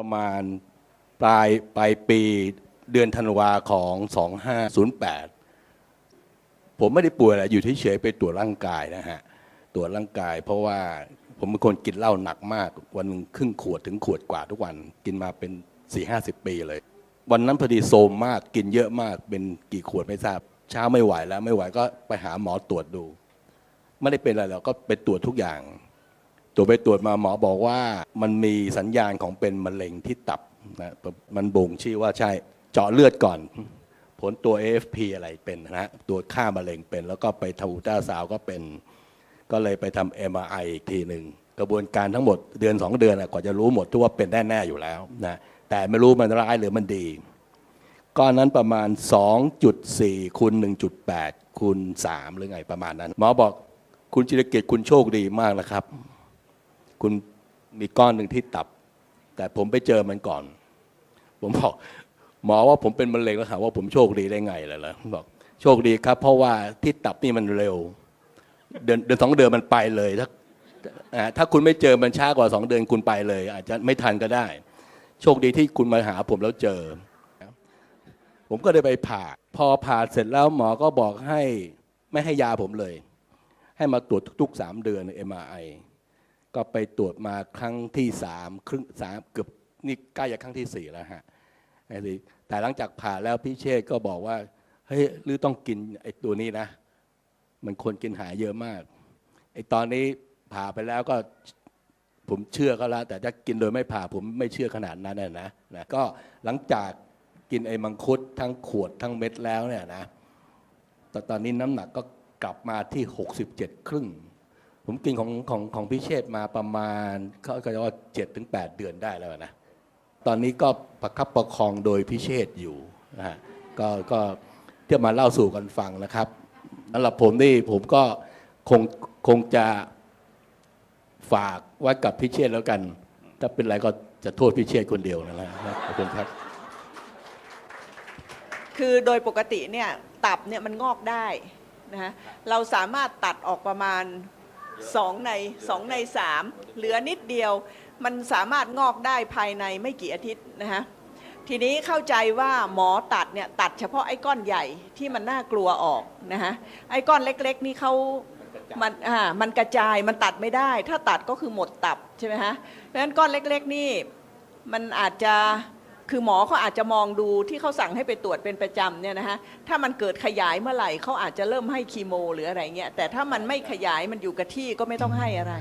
ประมาณปลายปลายปีเดือนธันวาของ 2508 ผมไม่ได้ป่วยอะไรอยู่เฉยๆไปตรวจร่างกายนะฮะตรวจร่างกาย เพราะว่าผมเป็นคนกินเหล้าหนักมาก วันหนึ่งครึ่งขวดถึงขวดกว่าทุกวันกินมาเป็น4ี่ห้าสิบปีเลย วันนั้นพอดีโซมมากกินเยอะมากเป็นกี่ขวดไม่ทราบ เช้าไม่ไหวแล้วไม่ไหวก็ไปหาหมอตรวจดู ไม่ได้เป็นอะไรหรอกก็ไปตรวจทุกอย่าง รวจไปตรวจมาหมอบอกว่ามันมีสัญญาณของเป็นมะเร็งที่ตับนะมันบ่งชี้ว่าใช่เจาะเลือดก่อน ผลตัว AFP อะไรเป็นนะตัวค่ามะเร็งเป็น แล้วก็ไปทำอุลตราซาวก็เป็น ก็เลยไปทำ MRI อีกทีหนึ่งกระบวนการทั้งหมดเดือน 2 เดือนกว่าจะรู้หมดทุกว่าเป็นแน่ๆอยู่แล้วนะแต่ไม่รู้มันร้ายหรือมันดีก้อนนั้นประมาณ 2.4คูณ1.8คูณ3หรือไงประมาณนั้น หมอบอกคุณจิรเกียรติคุณโชคดีมากนะครับ คุณมีก้อนหนึ่งที่ตับ แต่ผมไปเจอมันก่อน ผมบอกหมอว่าผมเป็นมะเร็งแล้วถามว่าผมโชคดีได้ไงล่ะล่ะบอกโชคดีครับ เพราะว่าที่ตับนี่มันเร็ว เดือนเดือนสองเดือนมันไปเลยถ้าถ้าคุณไม่เจอมันช้ากว่าสองเดือนคุณไปเลย อาจจะไม่ทันก็ได้ โชคดีที่คุณมาหาผมแล้วเจอ ผมก็ได้ไปผ่า พอผ่าเสร็จแล้วหมอก็บอกให้ไม่ให้ยาผมเลย ให้มาตรวจทุกๆสามเดือน MRI ก็ไปตรวจมาครั้งที่สามครึ่งสามเกือบนี่ใกล้จะครั้งที่สี่แล้วฮะไอ้สิแต่หลังจากผ่าแล้วพี่เชษก็บอกว่าเฮ้ยหรือต้องกินไอ้ตัวนี้นะ มันคนกินหายเยอะมากไอ้ตอนนี้ผ่าไปแล้วก็ผมเชื่อก็แล้วแต่ถ้ากินโดยไม่ผ่าผมไม่เชื่อขนาดนั้นนะนะนะก็หลังจากกินไอ้มังคุดทั้งขวดทั้งเม็ดแล้วเนี่ยนะแต่ตอนนี้น้ำหนักก็กลับมาที่ 67 ครึ่ง ผมกินของของของพี่เชษมาประมาณเขาก็จะว่าเจ็ดถึงแปดเดือนได้แล้วนะ ตอนนี้ก็ประคับประคองโดยพิเชษอยู่นะฮะก็ก็เที่ยวมาเล่าสู่กันฟังนะครับสำหรับผมนี่ผมก็คงคงจะฝากไว้กับพิเชษแล้วกัน ถ้าเป็นไรก็จะโทษพิเชษคนเดียวนั่นแหละขอบคุณครับ คือโดยปกติเนี่ยตับเนี่ยมันงอกได้นะฮะเราสามารถตัดออกประมาณ 2 ใน2ใน 3 เหลือนิดเดียว มันสามารถงอกได้ภายในไม่กี่อาทิตย์นะฮะทีนี้เข้าใจว่าหมอตัดเนี่ยตัดเฉพาะไอ้ก้อนใหญ่ที่มันน่ากลัวออกนะฮะไอ้ก้อนเล็กๆนี่เขามันอ่ามันกระจายมันตัดไม่ได้ ถ้าตัดก็คือหมดตับใช่ไหมฮะเพราะฉะนั้นก้อนเล็กๆนี่มันอาจจะ คือหมอเขาอาจจะมองดูที่เขาสั่งให้ไปตรวจเป็นประจำเนี่ยนะฮะถ้ามันเกิดขยายเมื่อไหร่เขาอาจจะเริ่มให้คีโม หรืออะไรเงี้ยแต่ถ้ามันไม่ขยายมันอยู่กับที่ก็ไม่ต้องให้อะไร